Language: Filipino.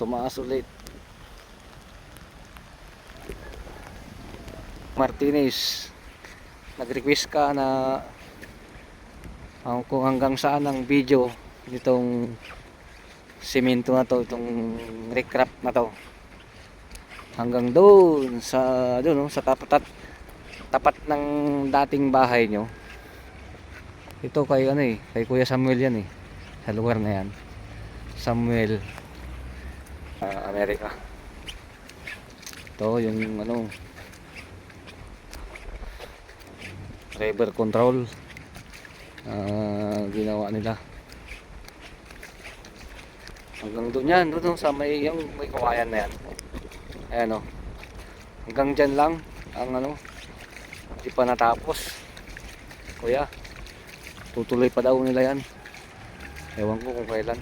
tumaas ulit. Martinez nag-request ka na ang kung hanggang saan ang video nitong simento na to itong recrap na to. Hanggang doon sa doon no, sa tapat tapat ng dating bahay nyo. Ito kay ano eh kay Kuya Samuel yan eh sa lugar na yan. Samuel ah, Amerika. Ito yung ano river control ah, ginawa nila. Hanggang doon yan doon sa may yung may kawayan na yan. Ayan o hanggang dyan lang ang ano hindi pa natapos. Kuya tutuloy pa daw nila yan. Ewan ko kung kailan